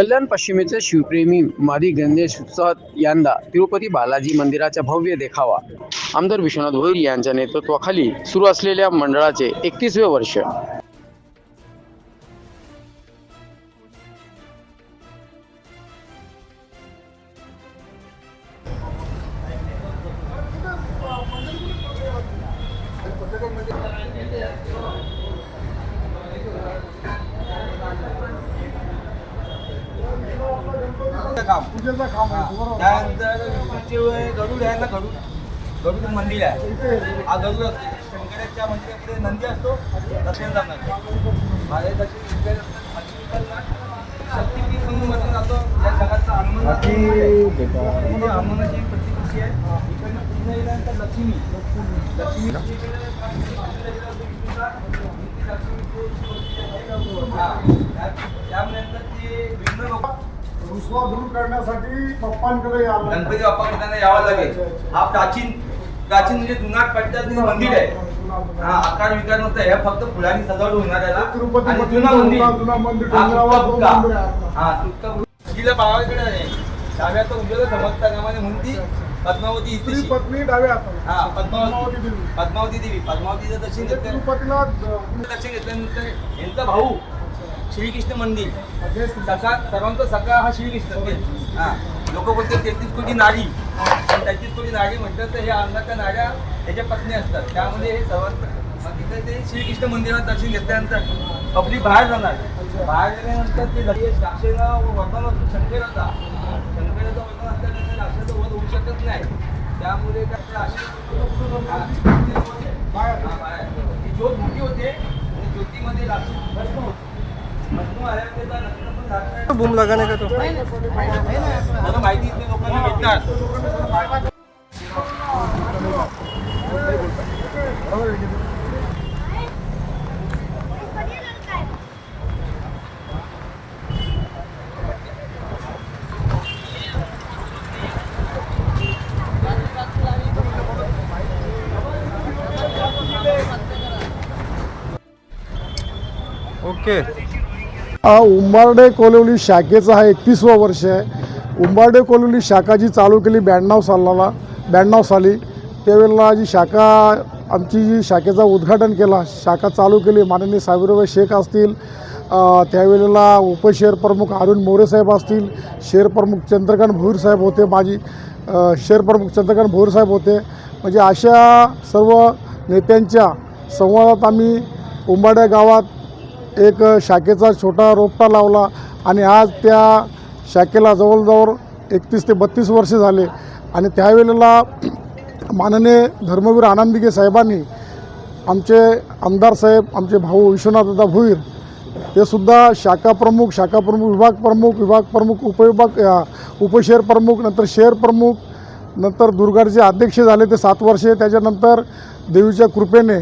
कल्याण पश्चिमेचे शिवप्रेमी मादी गणेश उत्सवात यंदा तिरुपती बालाजी मंदिराचा भव्य देखावा. आमदार विश्वनाथ भोईर यांच्या नेतृत्वाखाली सुरू असलेल्या मंडळाचे एकतीसवे वर्ष. काम. पूजेचं काम आहे बरोबर. त्यानंतर वय गरुड आहे ना गरुड. गरुड मंदिर आहे. हा गरुड असतो. शंकराच्या मंदिरापुढे नंदी असतो. दक्षिण जाणार. माझे दक्षिण शंकर असतात. मंदिराला शक्तीपीठ म्हणून म्हटलं जातं. या जगाचा हनुमान म्हणजे हनुमानाची प्रतिकृती आहे. इकडनं पुढे गेल्यानंतर लक्ष्मी. लक्ष्मी हा, त्या- त्यामुळे नंतर ते विघ्न लोक रुसवा दूर करण्यासाठी पप्पांकडे आलं गणपती बाप्पा त्यांना यावं लागेल हा प्राचीन प्राचीन म्हणजे जुनाट पट्ट्यातलं मंदिर आहे हा आकार विकार नसतं हे फक्त फुलांनी सजावट होणार आहे ना. तिरुपती आणि जुना मंदिर जुना मंदिर, हा, तुटका. मंदिर आहे. हा तुटका. तिला भावाकडे आहे डाव्याचा उजव्याला समजता कामाने म्हणून ती पद्मावती स्त्री इतिशी पत्नी डाव्या हाताला. हा पद्मावती पद्मावती देवी. पद्मावती देवी पद्मावतीचं दर्शन म्हणजे घेतलं तिरुपतीला ज- दर्शन घेतल्यानंतर यांचा भाऊ श्रीकृष्ण मंदिर. सखा सर्वांचा सखा हा श्रीकृष्ण. हा. लोक बोलतात तेहतीस कोटी नारी. पण तेहतीस कोटी नारी म्हटलं तर हे अंगाच्या नाऱ्या ह्याच्या पत्नी असतात. त्यामध्ये हे सर्वांत मग तिथे ते श्रीकृष्ण मंदिरात दर्शन घेतल्यानंतर पब्लिक बाहेर जाणार. बाहेर गेल्यानंतर ते द्राक्षेला वरदान असतो शंकराचा. शंकराचं वरदान असल्यानंतर द्राक्षाचं वध होऊ शकत नाही. त्यामुळे हा. हा, ज्योत मोठी होते आणि ज्योतीमध्ये राक्षस भस्म होते. बूम लगाने का तो माहिती ओके okay. उंबारडे कोलवली शाखेचं हा एकतीसवं वर्ष आहे. उंबारडे कोलवली शाखा जी चालू केली ब्याण्णव सालाला ब्याण्णव साली त्यावेळेला जी शाखा आमची जी शाखेचा उद्घाटन केला शाखा चालू केली माननीय साहेबराव शेख असतील त्यावेळेला उपशेअर प्रमुख अरुण मोरे साहेब असतील शेअर प्रमुख चंद्रकांत भोईर साहेब होते माझी शेअर प्रमुख चंद्रकांत भोईर साहेब होते. म्हणजे अशा सर्व नेत्यांच्या संवादात आम्ही उंबाड्या गावात एक शाखेचा छोटा रोपटा लावला आणि आज त्या शाखेला जवळजवळ एकतीस ते बत्तीस वर्षे झाले. आणि त्यावेळेला माननीय धर्मवीर आनंदिके साहेबांनी आमचे आमदार साहेब आमचे भाऊ विश्वनाथदा भुईर ते सुद्धा शाखा प्रमुख शाखा प्रमुख विभाग प्रमुख विभाग प्रमुख उपविभाग उपशहर प्रमुख नंतर शहर प्रमुख नंतर दुर्गाडचे अध्यक्ष झाले ते सात वर्षे. त्याच्यानंतर देवीच्या कृपेने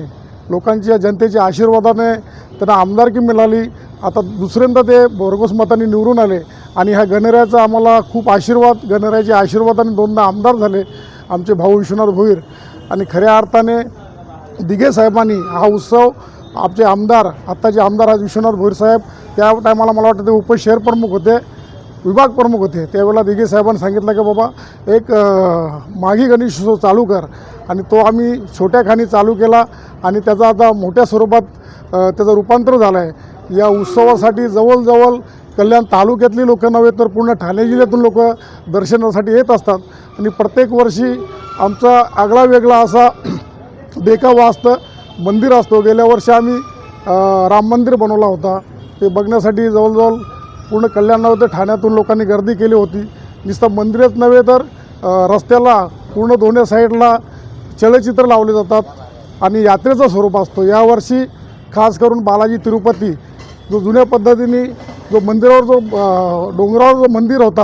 लोकांच्या जनतेच्या आशीर्वादाने त्यांना आमदारकी मिळाली. आता दुसऱ्यांदा ते भरघोस मतांनी निवडून आले आणि ह्या गणरायाचा आम्हाला खूप आशीर्वाद गणरायाच्या आशीर्वादाने दोनदा आमदार झाले आमचे भाऊ विश्वनाथ भोईर. आणि खऱ्या अर्थाने दिघे साहेबांनी हा उत्सव आमचे आमदार आत्ताचे आमदार आज विश्वनाथ भोईर साहेब त्या टायमाला मला वाटतं ते उपशहर प्रमुख होते. विभाग प्रमुख होते. त्यावेळेला दिघे साहेबांनी सांगितलं की बाबा एक माघी गणेश उत्सव चालू कर. आणि तो आम्ही छोट्या खाणी चालू केला आणि त्याचा आता मोठ्या स्वरूपात त्याचं रूपांतर झालं आहे या उत्सवासाठी जवळजवळ कल्याण तालुक्यातली लोक नव्हे तर पूर्ण ठाणे जिल्ह्यातून लोक दर्शनासाठी येत असतात. आणि प्रत्येक वर्षी आमचा आगळा वेगळा असा देखावा असतं मंदिर असतो. गेल्या वर्षी आम्ही राम मंदिर बनवला होता. ते बघण्यासाठी जवळजवळ पूर्ण कल्याण नव्हे ठाण्यातून लोकांनी गर्दी केली होती. नुसतं मंदिरच नव्हे तर रस्त्याला पूर्ण दोन्ही साईडला चलचित्र लावले जातात आणि यात्रेचं स्वरूप असतो. यावर्षी खास करून बालाजी तिरुपती जो जुन्या पद्धतीने जो मंदिरावर जो डोंगरावर जो मंदिर होता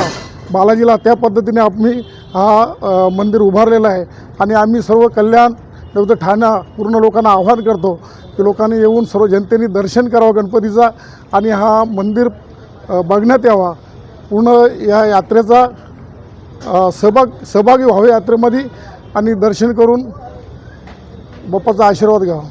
बालाजीला त्या पद्धतीने आम्ही हा मंदिर उभारलेला आहे. आणि आम्ही सर्व कल्याण नव्हतं ठाणा पूर्ण लोकांना आव्हान करतो की लोकांनी येऊन सर्व जनतेने दर्शन करावं गणपतीचा. आणि हा मंदिर बघण्यात यावा. पूर्ण या यात्रेचा सहभाग सहभागी व्हावे यात्रेमध्ये आणि दर्शन करून बाप्पाचा आशीर्वाद घ्यावा.